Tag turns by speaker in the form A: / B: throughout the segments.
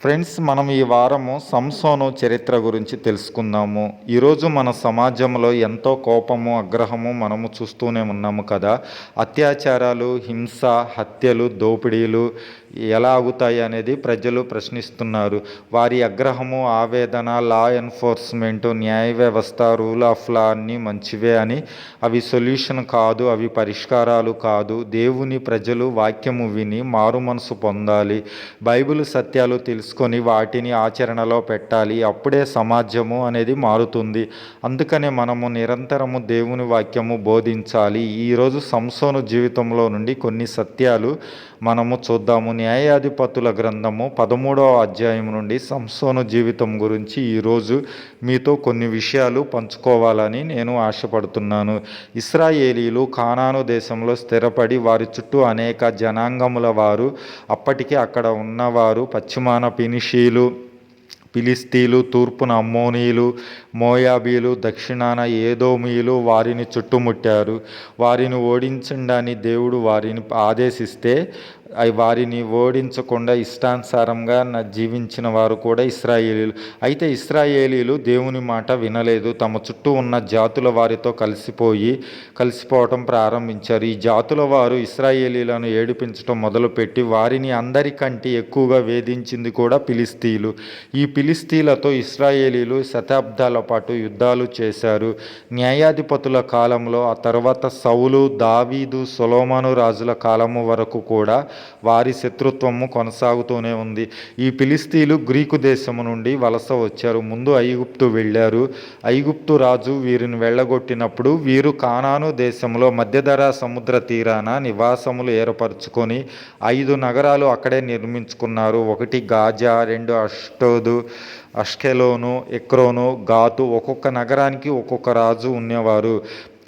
A: Friends మనం ఈ వారము సంసోను చరిత్ర గురించి తెలుసుకుందాము. ఈరోజు మన సమాజంలో ఎంతో కోపము ఆగ్రహము మనము చూస్తూనే ఉన్నాము కదా. అత్యాచారాలు హింస హత్యలు దోపిడీలు ఎలా ఆగుతాయి అనేది ప్రజలు ప్రశ్నిస్తున్నారు. వారి ఆగ్రహము ఆవేదన లా ఎన్ఫోర్స్మెంట్ న్యాయ వ్యవస్థ రూల్ ఆఫ్ లా అన్నీ మంచివే అని అవి సొల్యూషన్ కాదు అవి పరిష్కారాలు కాదు. దేవుని ప్రజలు వాక్యము విని మారు మనసు పొందాలి. బైబిల్ సత్యాలు తెలుసు తెలుసుకొని వాటిని ఆచరణలో పెట్టాలి. అప్పుడే సమాజము అనేది మారుతుంది. అందుకనే మనము నిరంతరము దేవుని వాక్యము బోధించాలి. ఈరోజు సంసోను జీవితంలో నుండి కొన్ని సత్యాలు మనము చూద్దాము. న్యాయాధిపతుల గ్రంథము పదమూడవ అధ్యాయం నుండి సంసోను జీవితం గురించి ఈరోజు మీతో కొన్ని విషయాలు పంచుకోవాలని నేను ఆశపడుతున్నాను. ఇస్రాయేలీలు కానాను దేశంలో స్థిరపడి వారి చుట్టూ అనేక జనాంగముల వారు అప్పటికే అక్కడ ఉన్నవారు పశ్చిమాన పినిషీలు ఫిలిస్తీలు తూర్పున అమ్మోనీలు మోయాబీలు దక్షిణాన ఏదోమీలు వారిని చుట్టుముట్టారు. వారిని ఓడించండి దేవుడు వారిని ఆదేశిస్తే వారిని ఓడించకుండా ఇష్టానుసారంగా నా జీవించిన వారు కూడా ఇస్రాయేలీలు. అయితే ఇస్రాయేలీలు దేవుని మాట వినలేదు. తమ చుట్టూ ఉన్న జాతుల వారితో కలిసిపోయి కలిసిపోవటం ప్రారంభించారు. ఈ జాతుల వారు ఇస్రాయేలీలను ఏడిపించడం మొదలుపెట్టి వారిని అందరికంటే ఎక్కువగా వేధించింది కూడా పిలిస్తీలు ఈ పిలిస్తీలతో ఇస్రాయేలీలు శతాబ్దాల పాటు యుద్ధాలు చేశారు. న్యాయాధిపతుల కాలంలో ఆ తర్వాత సౌలు దావీదు సొలోమాను రాజుల కాలము వరకు కూడా వారి శత్రుత్వము కొనసాగుతూనే ఉంది. ఈ ఫిలిస్తీన్లు గ్రీకు దేశము నుండి వలస వచ్చారు. ముందు ఐగుప్తు వెళ్ళారు. ఐగుప్తు రాజు వీరిని వెళ్ళగొట్టినప్పుడు వీరు కానాను దేశంలో మధ్యధరా సముద్ర తీరాన నివాసములు ఏర్పరచుకొని ఐదు నగరాలు అక్కడే నిర్మించుకున్నారు. ఒకటి గాజా రెండు అష్టోదు అష్కెలోను ఎక్రోను గాతు ఒక్కొక్క నగరానికి ఒక్కొక్క రాజు ఉండేవారు.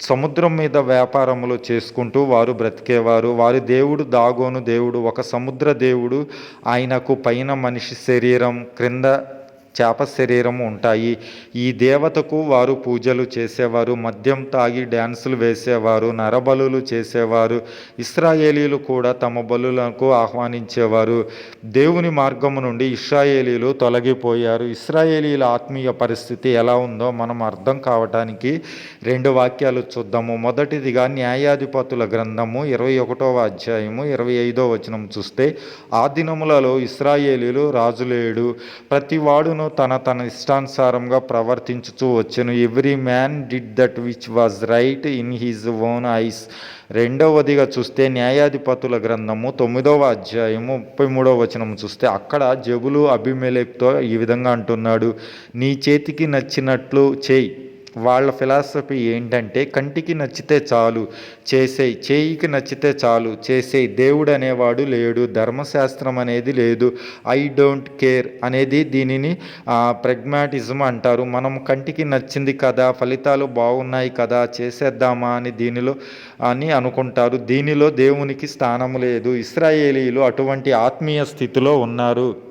A: సముద్రం మీద వ్యాపారములు చేసుకుంటూ వారు బ్రతికేవారు. వారి దేవుడు దాగోను దేవుడు ఒక సముద్ర దేవుడు ఆయనకు పైన మనిషి శరీరం క్రింద చేప శరీరం ఉంటాయి. ఈ దేవతకు వారు పూజలు చేసేవారు మద్యం తాగి డ్యాన్సులు వేసేవారు నరబలులు చేసేవారు ఇస్రాయేలీలు కూడా తమ బలులకు ఆహ్వానించేవారు. దేవుని మార్గము నుండి ఇస్రాయేలీలు తొలగిపోయారు. ఇస్రాయేలీల ఆత్మీయ పరిస్థితి ఎలా ఉందో మనం అర్థం కావటానికి రెండు వాక్యాలు చూద్దాము. మొదటిదిగా న్యాయాధిపతుల గ్రంథము ఇరవై ఒకటవ అధ్యాయము ఇరవై ఐదో వచనం చూస్తే ఆ దినములలో ఇస్రాయేలీలు రాజులేడు. ప్రతి వాడును తన తన ఇష్టానుసారంగా ప్రవర్తించుతూ వచ్చెను. Every man did that which was right in his own eyes రెండవదిగా చూస్తే న్యాయాధిపతుల గ్రంథము తొమ్మిదవ అధ్యాయము ముప్పై మూడవ వచనము చూస్తే అక్కడ జబులు అభిమేలెక్తో ఈ విధంగా అంటున్నాడు నీ చేతికి నచ్చినట్లు చేయి. వాళ్ళ ఫిలాసఫీ ఏంటంటే కంటికి నచ్చితే చాలు చేసే చేయికి నచ్చితే చాలు చేసే దేవుడు అనేవాడు లేడు ధర్మశాస్త్రం అనేది లేదు ఐ డోంట్ కేర్ అనేది దీనిని ప్రెగ్మాటిజం అంటారు. మనం కంటికి నచ్చింది కదా ఫలితాలు బాగున్నాయి కదా చేసేద్దామా అని దీనిలో అని అనుకుంటారు. దీనిలో దేవునికి స్థానం లేదు. ఇస్రాయేలీలు అటువంటి ఆత్మీయ స్థితిలో ఉన్నారు.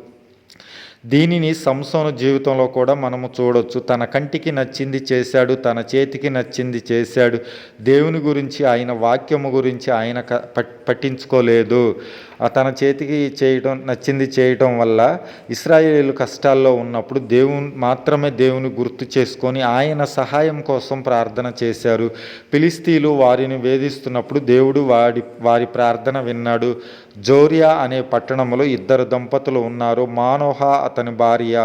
A: దీనిని సంసోను జీవితంలో కూడా మనము చూడొచ్చు. తన కంటికి నచ్చింది చేశాడు తన చేతికి నచ్చింది చేశాడు. దేవుని గురించి ఆయన వాక్యము గురించి ఆయన పట్టించుకోలేదు. తన చేతికి చేయటం నచ్చింది చేయటం వల్ల ఇస్రాయేలీలు కష్టాల్లో ఉన్నప్పుడు దేవుని మాత్రమే దేవుని గుర్తు చేసుకొని ఆయన సహాయం కోసం ప్రార్థన చేశారు. పిలిస్తీలు వారిని వేధిస్తున్నప్పుడు దేవుడు వాడి వారి ప్రార్థన విన్నాడు. జోరియా అనే పట్టణంలో ఇద్దరు దంపతులు ఉన్నారు. మానోహ అతని భార్య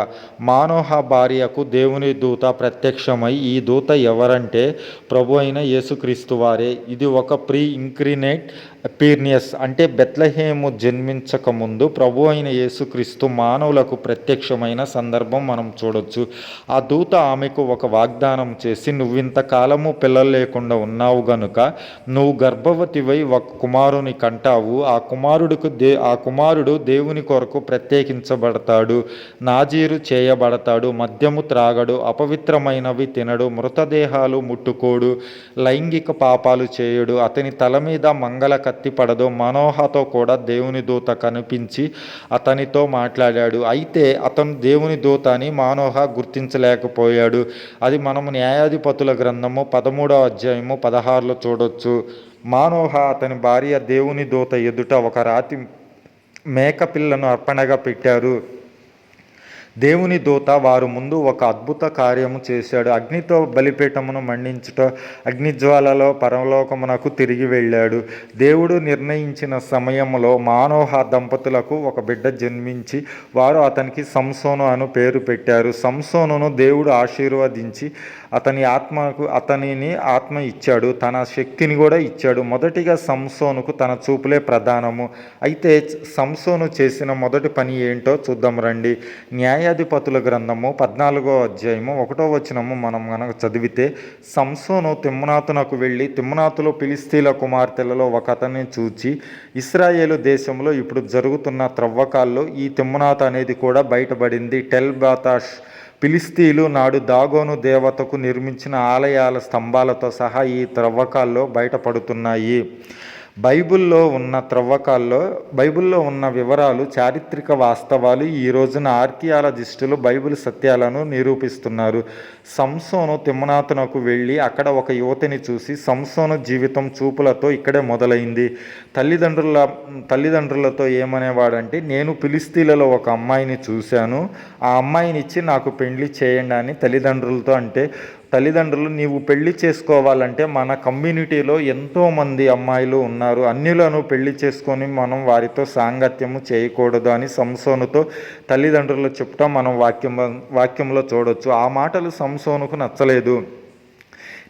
A: మానోహ భార్యకు దేవుని దూత ప్రత్యక్షమై ఈ దూత ఎవరంటే ప్రభు అయిన యేసుక్రీస్తు వారే. ఇది ఒక ప్రీ ఇంక్రినేట్ పీర్నియస్ అంటే బెత్లహేము జన్మించక ముందు ప్రభు అయిన యేసుక్రీస్తు మానవులకు ప్రత్యక్షమైన సందర్భం మనం చూడొచ్చు. ఆ దూత ఆమెకు ఒక వాగ్దానం చేసి నువ్వు ఇంతకాలము పిల్లలు లేకుండా ఉన్నావు గనుక నువ్వు గర్భవతివై ఒక కుమారుని కంటావు. ఆ కుమారుడికి దే ఆ కుమారుడు దేవుని కొరకు ప్రత్యేకించబడతాడు. నాజీరు చేయబడతాడు. మద్యము త్రాగడు. అపవిత్రమైనవి తినడు. మృతదేహాలు ముట్టుకోడు. లైంగిక పాపాలు చేయడు. అతని తల మీద మంగళ కత్తిపడదో మనోహతో కూడా దేవుని దూత కనిపించి అతనితో మాట్లాడాడు. అయితే అతను దేవుని దూత అని మానోహ గుర్తించలేకపోయాడు. అది మనము న్యాయాధిపతుల గ్రంథము పదమూడవ అధ్యాయము పదహారులో చూడొచ్చు. మానోహ అతని భార్య దేవుని దూత ఎదుట ఒక రాతి మేకపిల్లను అర్పణగా పెట్టారు. దేవుని దూత వారు ముందు ఒక అద్భుత కార్యము చేశాడు. అగ్నితో బలిపీఠమును మండించుట అగ్నిజ్వాలలో పరలోకమునకు తిరిగి వెళ్ళాడు. దేవుడు నిర్ణయించిన సమయంలో మానోహ దంపతులకు ఒక బిడ్డ జన్మించి వారు అతనికి సంసోను అను పేరు పెట్టారు. సంసోనును దేవుడు ఆశీర్వదించి అతని ఆత్మకు అతనిని ఆత్మ ఇచ్చాడు. తన శక్తిని కూడా ఇచ్చాడు. మొదటిగా సంసోనుకు తన చూపులే ప్రధానము. అయితే సంసోను చేసిన మొదటి పని ఏంటో చూద్దాం రండి. న్యాయ న్యాయాధిపతుల గ్రంథము పద్నాలుగో అధ్యాయము ఒకటో వచనము మనం కనుక చదివితే సంసోను తిమ్నాతునకు వెళ్ళి తిమ్నాతులో పిలిస్తీల కుమార్తెలలో ఒక అతన్ని చూచి ఇస్రాయేలు దేశంలో ఇప్పుడు జరుగుతున్న త్రవ్వకాల్లో ఈ తిమ్మనాథ అనేది కూడా బయటపడింది. టెల్ బాతాష్ ఫిలిస్తీన్లు నాడు దాగోను దేవతకు నిర్మించిన ఆలయాల స్తంభాలతో సహా ఈ త్రవ్వకాల్లో బయటపడుతున్నాయి. బైబిల్లో ఉన్న త్రవ్వకాల్లో బైబిల్లో ఉన్న వివరాలు చారిత్రక వాస్తవాలు ఈ రోజున ఆర్కియాలజిస్టులు బైబిల్ సత్యాలను నిరూపిస్తున్నారు. సంసోను తిమ్మనాథునకు వెళ్ళి అక్కడ ఒక యువతిని చూసి సంసోను జీవితం చూపులతో ఇక్కడే మొదలైంది. తల్లిదండ్రుల తల్లిదండ్రులతో ఏమనేవాడంటే నేను పిలిస్తీలలో ఒక అమ్మాయిని చూశాను. ఆ అమ్మాయిని ఇచ్చి నాకు పెళ్ళి చేయండి అని తల్లిదండ్రులతో అంటే తల్లిదండ్రులు నీవు పెళ్ళి చేసుకోవాలంటే మన కమ్యూనిటీలో ఎంతోమంది అమ్మాయిలు ఉన్నారు. అన్యులను పెళ్ళి చేసుకొని మనం వారితో సాంగత్యము చేయకూడదు అని సంసోనుతో తల్లిదండ్రులు చెప్పటం మనం వాక్యం వాక్యంలో చూడొచ్చు. ఆ మాటలు సం సంసోనుకు నచ్చలేదు.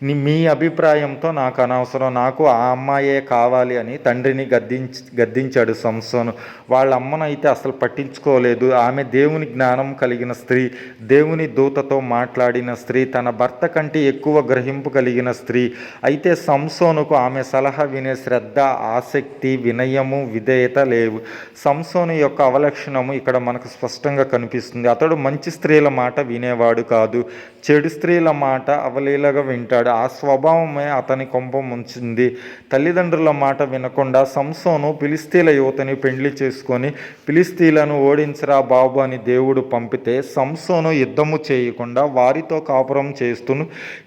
A: మీ అభిప్రాయంతో నాకు అనవసరం. నాకు ఆ అమ్మాయే కావాలి అని తండ్రిని గద్దించి గద్దించాడు సంసోను. వాళ్ళ అమ్మను అయితే అసలు పట్టించుకోలేదు. ఆమె దేవుని జ్ఞానం కలిగిన స్త్రీ దేవుని దూతతో మాట్లాడిన స్త్రీ తన భర్త కంటే ఎక్కువ గ్రహింపు కలిగిన స్త్రీ. అయితే సంసోనుకు ఆమె సలహా వినే శ్రద్ధ ఆసక్తి వినయము విధేయత లేవు. సంసోను యొక్క అవలక్షణము ఇక్కడ మనకు స్పష్టంగా కనిపిస్తుంది. అతడు మంచి స్త్రీల మాట వినేవాడు కాదు. చెడు స్త్రీల మాట అవలీలగా వింటాడు. ఆ స్వభావమే అతని కొంపం ఉంచింది తల్లిదండ్రుల మాట వినకుండా సంసోను పిలిస్తీల యువతని పెండ్లి చేసుకొని పిలిస్తీలను ఓడించరా బాబు అని దేవుడు పంపితే సంసోను యుద్ధము చేయకుండా వారితో కాపురం చేస్తూ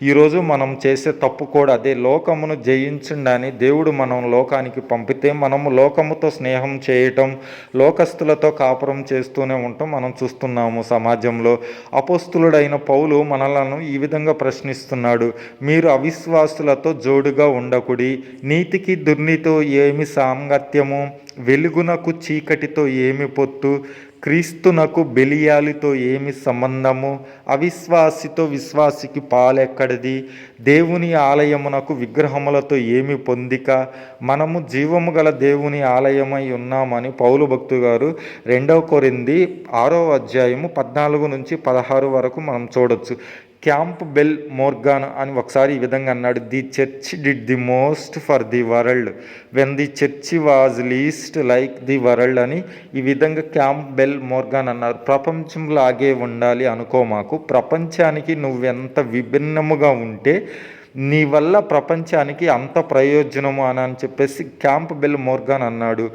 A: ఈరోజు మనం చేసే తప్పు కూడా అదే. లోకమును జయించండి దేవుడు మనం లోకానికి పంపితే మనము లోకముతో స్నేహం చేయటం లోకస్తులతో కాపురం చేస్తూనే ఉంటాం. మనం చూస్తున్నాము సమాజంలో అపోస్తులుడైన పౌలు మనలను ఈ విధంగా ప్రశ్నిస్తున్నాడు. మీరు అవిశ్వాసులతో జోడుగా ఉండకుడి. నీతికి దుర్నితో ఏమి సాంగత్యము? వెలుగునకు చీకటితో ఏమి పొత్తు? క్రీస్తునకు బెలియాలితో ఏమి సంబంధము? అవిశ్వాసితో విశ్వాసికి పాలెక్కడిది? దేవుని ఆలయమునకు విగ్రహములతో ఏమి పొందిక? మనము జీవము గల దేవుని ఆలయమై ఉన్నామని పౌలు భక్తు గారు రెండవ కొరింది ఆరో అధ్యాయము పద్నాలుగు నుంచి పదహారు వరకు మనం చూడొచ్చు. క్యాంప్ బెల్ మోర్గాన్ అని ఒకసారి ఈ విధంగా అన్నాడు the church did the most for the world. When the church was least like the world అని ఈ విధంగా క్యాంప్ బెల్ మోర్గాన్ అన్నారు. ప్రపంచంలాగే ఉండాలి అనుకో మాకు. ప్రపంచానికి నువ్వెంత విభిన్నముగా ఉంటే నీ వల్ల ప్రపంచానికి అంత ప్రయోజనము అని అని చెప్పేసి క్యాంప్ బెల్ మోర్గాన్ అన్నాడు.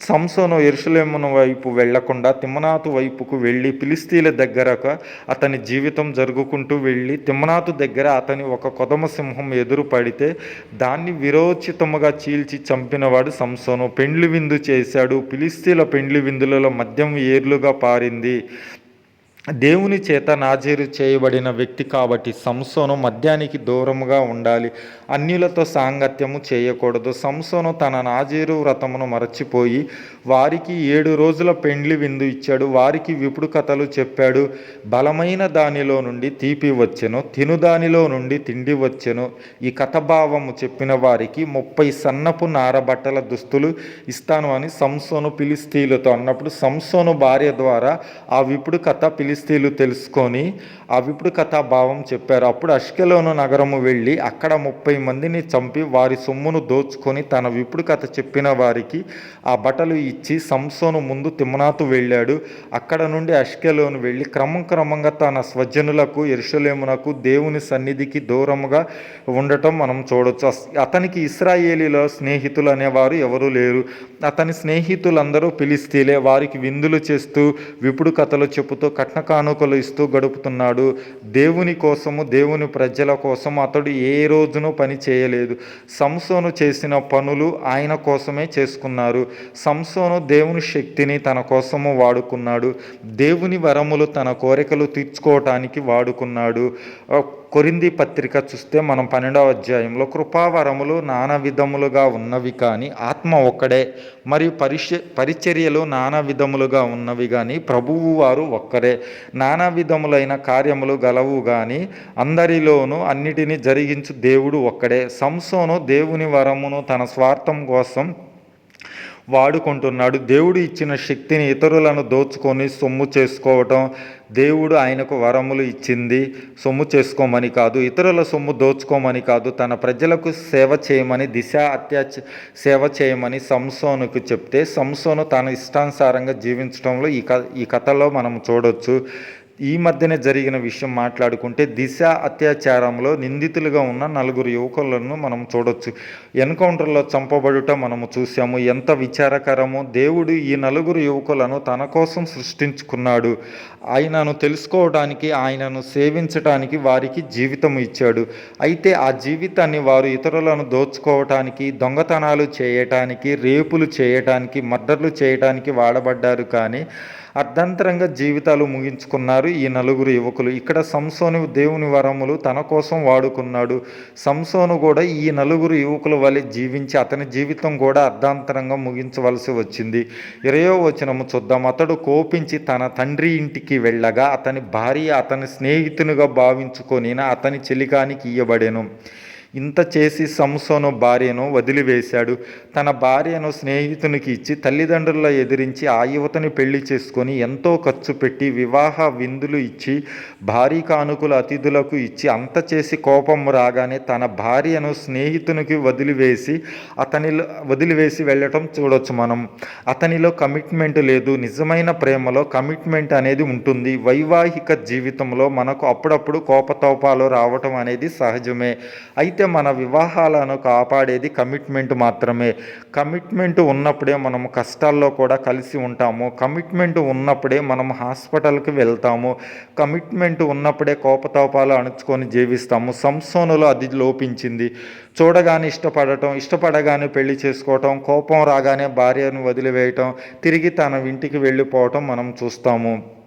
A: సంసోను ఎరుసలేమును వైపు వెళ్ళకుండా తిమ్మనాథు వైపుకు వెళ్ళి పిలిస్తీల దగ్గరక అతని జీవితం జరుగుకుంటూ వెళ్ళి తిమ్మనాథు దగ్గర అతని ఒక కొదమ సింహం ఎదురు పడితే దాన్ని విరోచితముగా చీల్చి చంపినవాడు సంసోను. పెండ్లి విందు చేశాడు. పిలిస్తీల పెండ్లి విందులలో మద్యం ఏర్లుగా పారింది. దేవుని చేత నాజీరు చేయబడిన వ్యక్తి కాబట్టి సంసోను మద్యానికి దూరముగా ఉండాలి. అన్యులతో సాంగత్యము చేయకూడదు. సంసోను తన నాజీరు వ్రతమును మరచిపోయి వారికి ఏడు రోజుల పెండ్లి విందు ఇచ్చాడు. వారికి విపుడు కథలు చెప్పాడు. బలమైన దానిలో నుండి తీపి వచ్చెను తిను దానిలో నుండి తిండి వచ్చెను. ఈ కథభావము చెప్పిన వారికి ముప్పై సన్నపు నారబట్టల దుస్తులు ఇస్తాను అని సంసోను పిలిస్తీలతో అన్నప్పుడు సంసోను భార్య ద్వారా ఆ విపుడు కథ పిలి ఫిలిస్తీన్లు తెలుసుకొని ఆ విపుడు కథ భావం చెప్పారు. అప్పుడు అష్కెలోను నగరము వెళ్ళి అక్కడ ముప్పై మందిని చంపి వారి సొమ్మును దోచుకొని తన విపుడు కథ చెప్పిన వారికి ఆ బట్టలు ఇచ్చి సంసోను ముందు తిమ్మనాతు వెళ్ళాడు. అక్కడ నుండి అష్కెలోను వెళ్ళి క్రమం క్రమంగా తన స్వజనులకు ఎరుషలేమునకు దేవుని సన్నిధికి దూరముగా ఉండటం మనం చూడొచ్చు. అస్- అతనికి ఇస్రాయేలీలో స్నేహితులు అనేవారు ఎవరూ లేరు. అతని స్నేహితులందరూ పిలిస్తీలే వారికి విందులు చేస్తూ విపుడు కథలు చెబుతూ కట్న కానుకలు ఇస్తూ గడుపుతున్నాడు. దేవుని కోసము దేవుని ప్రజల కోసం అతడు ఏ రోజును పని చేయలేదు. సంసోను చేసిన పనులు ఆయన కోసమే చేసుకున్నారు. సంసోను దేవుని శక్తిని తన కోసము వాడుకున్నాడు. దేవుని వరములు తన కోరికలు తీర్చుకోవటానికి వాడుకున్నాడు. కొరింది పత్రిక చూస్తే మనం పన్నెండవ అధ్యాయంలో కృపావరములు నానా విధములుగా ఉన్నవి కానీ ఆత్మ ఒక్కడే మరియు పరిచ పరిచర్యలు నానా విధములుగా ఉన్నవి కానీ ప్రభువు వారు ఒక్కరే. నానా విధములైన కార్యములు గలవు కానీ అందరిలోనూ అన్నిటినీ జరిగించు దేవుడు ఒక్కడే. సంసోను దేవుని వరమును తన స్వార్థం కోసం వాడుకుంటున్నాడు. దేవుడు ఇచ్చిన శక్తిని ఇతరులను దోచుకొని సొమ్ము చేసుకోవటం దేవుడు ఆయనకు వరములు ఇచ్చింది. సొమ్ము చేసుకోమని కాదు ఇతరుల సొమ్ము దోచుకోమని కాదు తన ప్రజలకు సేవ చేయమని దిశ అత్యాచ సేవ చేయమని సంసోనుకు చెప్తే సంసోను తన ఇష్టానుసారంగా జీవించడంలో ఈ క ఈ కథలో మనం చూడొచ్చు. ఈ మధ్యనే జరిగిన విషయం మాట్లాడుకుంటే దిశ అత్యాచారంలో నిందితులుగా ఉన్న నలుగురు యువకులను మనం చూడొచ్చు. ఎన్కౌంటర్లో చంపబడుట మనము చూసాము ఎంత విచారకరమో దేవుడు ఈ నలుగురు యువకులను తన కోసం సృష్టించుకున్నాడు. ఆయనను తెలుసుకోవడానికి ఆయనను సేవించటానికి వారికి జీవితం ఇచ్చాడు. అయితే ఆ జీవితాన్ని వారు ఇతరులను దోచుకోవటానికి దొంగతనాలు చేయటానికి రేపులు చేయటానికి మర్డర్లు చేయటానికి వాడబడ్డారు కానీ అర్ధంతరంగా జీవితాలు ముగించుకున్నారు. ఈ నలుగురు యువకులు. ఇక్కడ సంసోను దేవుని వరములు తన కోసం వాడుకున్నాడు. సంసోను కూడా ఈ నలుగురు యువకుల వలె జీవించి అతని జీవితం కూడా అర్ధాంతరంగా ముగించవలసి వచ్చింది. ఇరయో వచనము చూద్దాం. అతడు కోపించి తన తండ్రి ఇంటికి వెళ్ళగా అతని భార్య అతని స్నేహితునిగా భావించుకొని అతని చెలికానికి ఇయ్యబడెను. ఇంత చేసి సంసోను భార్యను వదిలివేశాడు. తన భార్యను స్నేహితునికి ఇచ్చి తల్లిదండ్రుల ఎదిరించి ఆ యువతని పెళ్ళి చేసుకొని ఎంతో ఖర్చు పెట్టి వివాహ విందులు ఇచ్చి భారీ కానుకలు అతిథులకు ఇచ్చి అంత చేసి కోపం రాగానే తన భార్యను స్నేహితునికి వదిలివేసి అతనిలో వదిలివేసి వెళ్ళటం చూడొచ్చు మనం. అతనిలో కమిట్మెంట్ లేదు. నిజమైన ప్రేమలో కమిట్మెంట్ అనేది ఉంటుంది. వైవాహిక జీవితంలో మనకు అప్పుడప్పుడు కోపతోపాలు రావటం అనేది సహజమే. అయితే అయితే మన వివాహాలను కాపాడేది కమిట్మెంట్ మాత్రమే. కమిట్మెంట్ ఉన్నప్పుడే మనం కష్టాల్లో కూడా కలిసి ఉంటాము. కమిట్మెంట్ ఉన్నప్పుడే మనం హాస్పిటల్కి వెళ్తాము. కమిట్మెంట్ ఉన్నప్పుడే కోపతాపాలు అణుచుకొని జీవిస్తాము. సంసోనులో అది లోపించింది. చూడగానే ఇష్టపడటం ఇష్టపడగానే పెళ్ళి చేసుకోవటం కోపం రాగానే భార్యను వదిలివేయటం తిరిగి తన ఇంటికి వెళ్ళిపోవటం మనం చూస్తాము.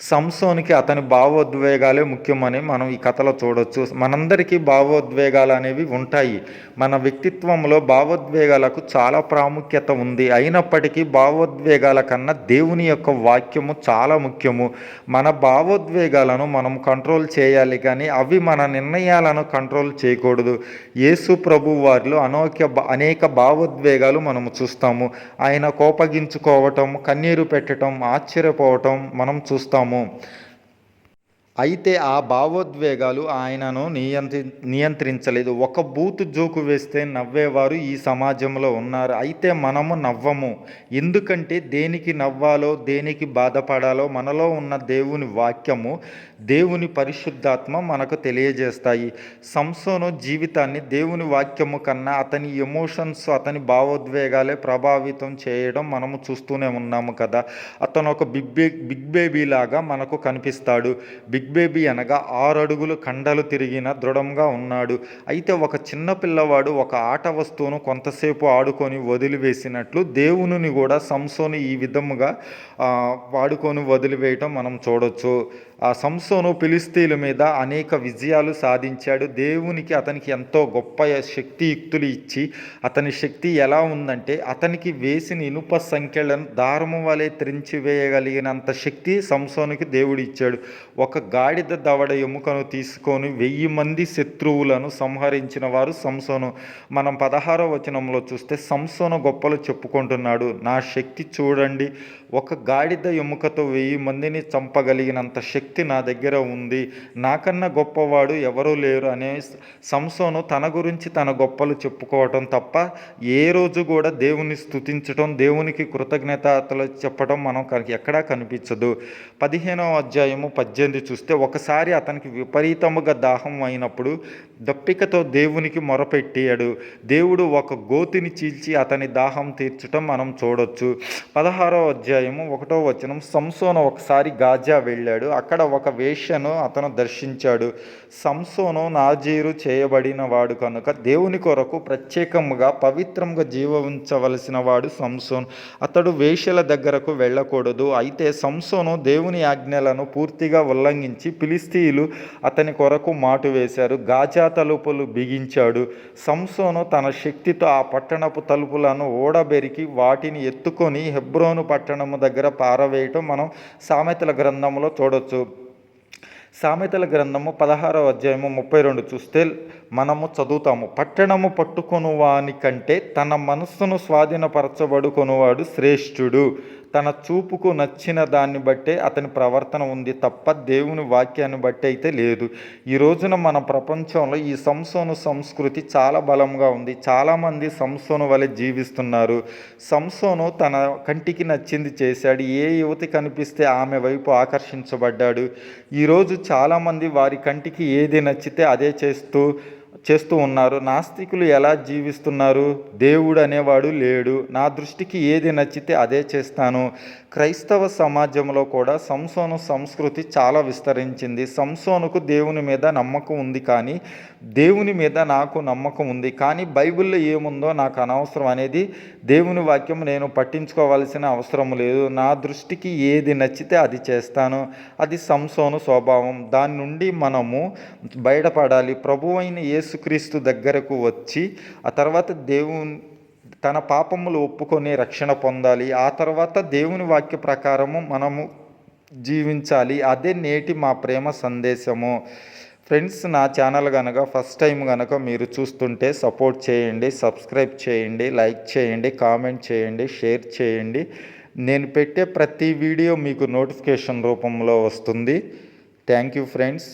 A: సంసోనికి అతని భావోద్వేగాలే ముఖ్యమని మనం ఈ కథలో చూడొచ్చు. మనందరికీ భావోద్వేగాలు అనేవి ఉంటాయి. మన వ్యక్తిత్వంలో భావోద్వేగాలకు చాలా ప్రాముఖ్యత ఉంది. అయినప్పటికీ భావోద్వేగాల కన్నా దేవుని యొక్క వాక్యము చాలా ముఖ్యము. మన భావోద్వేగాలను మనం కంట్రోల్ చేయాలి కానీ అవి మన నిర్ణయాలను కంట్రోల్ చేయకూడదు. యేసు ప్రభు వారిలో అనోఖ్య అనేక భావోద్వేగాలు మనము చూస్తాము. ఆయన కోపగించుకోవటం కన్నీరు పెట్టడం ఆశ్చర్యపోవటం మనం చూస్తాము. అయితే ఆ భావోద్వేగాలు ఆయనను నియంత్రి నియంత్రించలేదు. ఒక బూతు జోకు వేస్తే నవ్వేవారు ఈ సమాజంలో ఉన్నారు. అయితే మనము నవ్వము. ఎందుకంటే దేనికి నవ్వాలో దేనికి బాధపడాలో మనలో ఉన్న దేవుని వాక్యము దేవుని పరిశుద్ధాత్మ మనకు తెలియజేస్తాయి. సంసోను జీవితాన్ని దేవుని వాక్యము కన్నా అతని ఎమోషన్స్ అతని భావోద్వేగాలే ప్రభావితం చేయడం మనము చూస్తూనే ఉన్నాము కదా. అతను ఒక బిగ్ బే బిగ్ బేబీ లాగా మనకు కనిపిస్తాడు. బిగ్ బేబీ అనగా ఆరు అడుగులు కండలు తిరిగిన దృఢంగా ఉన్నాడు. అయితే ఒక చిన్న పిల్లవాడు ఒక ఆట వస్తువును కొంతసేపు ఆడుకొని వదిలివేసినట్లు దేవునిని కూడా సంసోను ఈ విధముగా వాడుకొని వదిలివేయటం మనం చూడొచ్చు. ఆ సంసోను పిలిస్తీల మీద అనేక విజయాలు సాధించాడు. దేవునికి అతనికి ఎంతో గొప్ప శక్తియుక్తులు ఇచ్చి అతని శక్తి ఎలా ఉందంటే అతనికి వేసిన ఇనుప సంఖ్యలను దారము వలె త్రించి వేయగలిగినంత శక్తి సంసోనుకి దేవుడు ఇచ్చాడు. ఒక గాడిద దవడ ఎముకను తీసుకొని వెయ్యి మంది శత్రువులను సంహరించిన వారు సంసోను. మనం పదహారో వచనంలో చూస్తే సంసోను గొప్పలు చెప్పుకుంటున్నాడు నా శక్తి చూడండి ఒక గాడిద ఎముకతో వెయ్యి మందిని చంపగలిగినంత శక్తి నా దగ్గర దగ్గర ఉంది. నాకన్నా గొప్పవాడు ఎవరూ లేరు అనే సంసోను తన గురించి తన గొప్పలు చెప్పుకోవటం తప్ప ఏ రోజు కూడా దేవుని స్తుతించటం దేవునికి కృతజ్ఞతలు చెప్పడం మనం కనుక ఎక్కడా కనిపించదు. పదిహేనవ అధ్యాయము పద్దెనిమిది చూస్తే ఒకసారి అతనికి విపరీతముగా దాహం అయినప్పుడు దప్పికతో దేవునికి మొరపెట్టాడు. దేవుడు ఒక గోతిని చీల్చి అతని దాహం తీర్చటం మనం చూడొచ్చు. పదహారో అధ్యాయము ఒకటో వచనం సంసోను ఒకసారి గాజా వెళ్ళాడు. అక్కడ ఒక వేష్యను అతను దర్శించాడు. సంసోను నాజీరు చేయబడిన వాడు కనుక దేవుని కొరకు ప్రత్యేకముగా పవిత్రంగా జీవించవలసిన వాడు సంసోన్. అతడు వేష్యల దగ్గరకు వెళ్ళకూడదు. అయితే సంసోను దేవుని ఆజ్ఞలను పూర్తిగా ఉల్లంఘించి పిలిస్తీయులు అతని కొరకు మాటు వేశారు. గాజా తలుపులు బిగించాడు. సంసోను తన శక్తితో ఆ పట్టణపు తలుపులను ఓడబెరికి వాటిని ఎత్తుకొని హెబ్రోను పట్టణము దగ్గర పారవేయటం మనం సామెతల గ్రంథంలో చూడొచ్చు. సామెతల గ్రంథము పదహారవ అధ్యాయము ముప్పై రెండు చూస్తే మనము చదువుతాము. పట్టణము పట్టుకొనువాని కంటే తన మనస్సును స్వాధీనపరచబడుకొనువాడు శ్రేష్ఠుడు. తన చూపుకు నచ్చిన దాన్ని బట్టే అతని ప్రవర్తన ఉంది తప్ప దేవుని వాక్యాన్ని బట్టి అయితే లేదు. ఈ రోజున మన ప్రపంచంలో ఈ సంసోను సంస్కృతి చాలా బలంగా ఉంది. చాలామంది సంసోను వలె జీవిస్తున్నారు. సంసోను తన కంటికి నచ్చింది చేశాడు. ఏ యువతి కనిపిస్తే ఆమె వైపు ఆకర్షించబడ్డాడు. ఈరోజు చాలామంది వారి కంటికి ఏది నచ్చితే అదే చేస్తూ చేస్తూ ఉన్నారు. నాస్తికులు ఎలా జీవిస్తున్నారు? దేవుడు అనేవాడు లేడు. నా దృష్టికి ఏది నచ్చితే అదే చేస్తాను. క్రైస్తవ సమాజంలో కూడా సంసోను సంస్కృతి చాలా విస్తరించింది. సంసోనుకు దేవుని మీద నమ్మకం ఉంది కానీ దేవుని మీద నాకు నమ్మకం ఉంది కానీ బైబిల్లో ఏముందో నాకు అనవసరం అనేది దేవుని వాక్యం నేను పట్టించుకోవాల్సిన అవసరం లేదు. నా దృష్టికి ఏది నచ్చితే అది చేస్తాను. అది సంసోను స్వభావం. దాని నుండి మనము బయటపడాలి. ప్రభువైన అయిన యేసుక్రీస్తు దగ్గరకు వచ్చి ఆ తర్వాత దేవుని తన పాపములు ఒప్పుకొని రక్షణ పొందాలి. ఆ తర్వాత దేవుని వాక్య ప్రకారము మనము జీవించాలి. అదే నేటి మా ప్రేమ సందేశము. ఫ్రెండ్స్ నా ఛానల్ కనుక ఫస్ట్ టైం కనుక మీరు చూస్తుంటే సపోర్ట్ చేయండి సబ్స్క్రైబ్ చేయండి లైక్ చేయండి కామెంట్ చేయండి షేర్ చేయండి. నేను పెట్టే ప్రతి వీడియో మీకు నోటిఫికేషన్ రూపంలో వస్తుంది. Thank you friends.